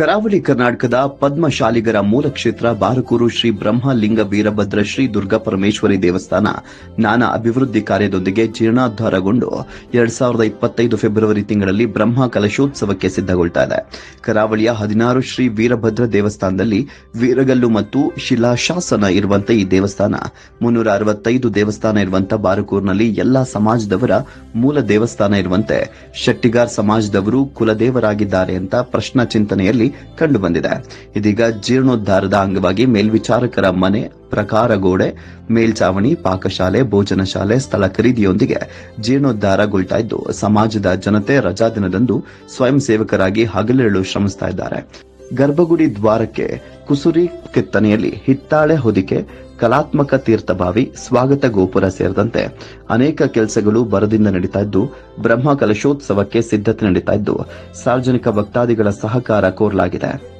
ಕರಾವಳಿ ಕರ್ನಾಟಕದ ಪದ್ಮಶಾಲಿಗರ ಮೂಲ ಕ್ಷೇತ್ರ ಬಾರಕೂರು ಶ್ರೀ ಬ್ರಹ್ಮಲಿಂಗ ವೀರಭದ್ರ ಶ್ರೀ ದುರ್ಗಾ ಪರಮೇಶ್ವರಿ ದೇವಸ್ಥಾನ ನಾನಾ ಅಭಿವೃದ್ಧಿ ಕಾರ್ಯದೊಂದಿಗೆ ಜೀರ್ಣೋದ್ಧಾರಗೊಂಡು ಎರಡ್ ಸಾವಿರದ ಇಪ್ಪತ್ತೈದು ಫೆಬ್ರವರಿ ತಿಂಗಳಲ್ಲಿ ಬ್ರಹ್ಮ ಕಲಶೋತ್ಸವಕ್ಕೆ ಸಿದ್ಧಗೊಳ್ತಾ ಇದೆ. ಕರಾವಳಿಯ ಹದಿನಾರು ಶ್ರೀ ವೀರಭದ್ರ ದೇವಸ್ಥಾನದಲ್ಲಿ ವೀರಗಲ್ಲು ಮತ್ತು ಶಿಲಾಶಾಸನ ಇರುವಂತೆ ಈ ದೇವಸ್ಥಾನ, ಮುನ್ನೂರ ಅರವತ್ತೈದು ದೇವಸ್ಥಾನ ಇರುವಂತಹ ಬಾರಕೂರಿನಲ್ಲಿ ಎಲ್ಲಾ ಸಮಾಜದವರ ಮೂಲ ದೇವಸ್ಥಾನ ಇರುವಂತೆ ಶೆಟ್ಟಿಗಾರ್ ಸಮಾಜದವರು ಕುಲದೇವರಾಗಿದ್ದಾರೆ ಅಂತ ಪ್ರಶ್ನಾ ಚಿಂತನೆಯಲ್ಲಿ ಕಂಡುಬಂದಿದೆ. ಇದೀಗ ಜೀರ್ಣೋದ್ಧಾರದ ಅಂಗವಾಗಿ ಮೇಲ್ವಿಚಾರಕರ ಮನೆ, ಪ್ರಕಾರ ಗೋಡೆ, ಮೇಲ್ಚಾವಣಿ, ಪಾಕಶಾಲೆ, ಭೋಜನ ಶಾಲೆ, ಸ್ಥಳ ಖರೀದಿಯೊಂದಿಗೆ ಜೀರ್ಣೋದ್ಧಾರಗೊಳ್ತಾ ಇದ್ದು, ಸಮಾಜದ ಜನತೆ ರಜಾ ದಿನದಂದು ಸ್ವಯಂ ಸೇವಕರಾಗಿ ಹಗಲಿರುಳು ಶ್ರಮಿಸ್ತಾ ಇದ್ದಾರೆ. ಗರ್ಭಗುಡಿ ದ್ವಾರಕ್ಕೆ ಕುಸುರಿ ಕೆತ್ತನೆಯಲ್ಲಿ ಹಿತ್ತಾಳೆ ಹೊದಿಕೆ, ಕಲಾತ್ಮಕ ತೀರ್ಥಭಾವಿ ಸ್ವಾಗತ ಗೋಪುರ ಸೇರಿದಂತೆ ಅನೇಕ ಕೆಲಸಗಳು ಬರದಿಂದ ನಡೀತಾ ಇದ್ದು, ಬ್ರಹ್ಮ ಕಲಶೋತ್ಸವಕ್ಕೆ ಸಿದ್ಧತೆ ನಡೀತಾ ಇದ್ದು, ಸಾರ್ವಜನಿಕ ಭಕ್ತಾದಿಗಳ ಸಹಕಾರ ಕೋರಲಾಗಿದೆ.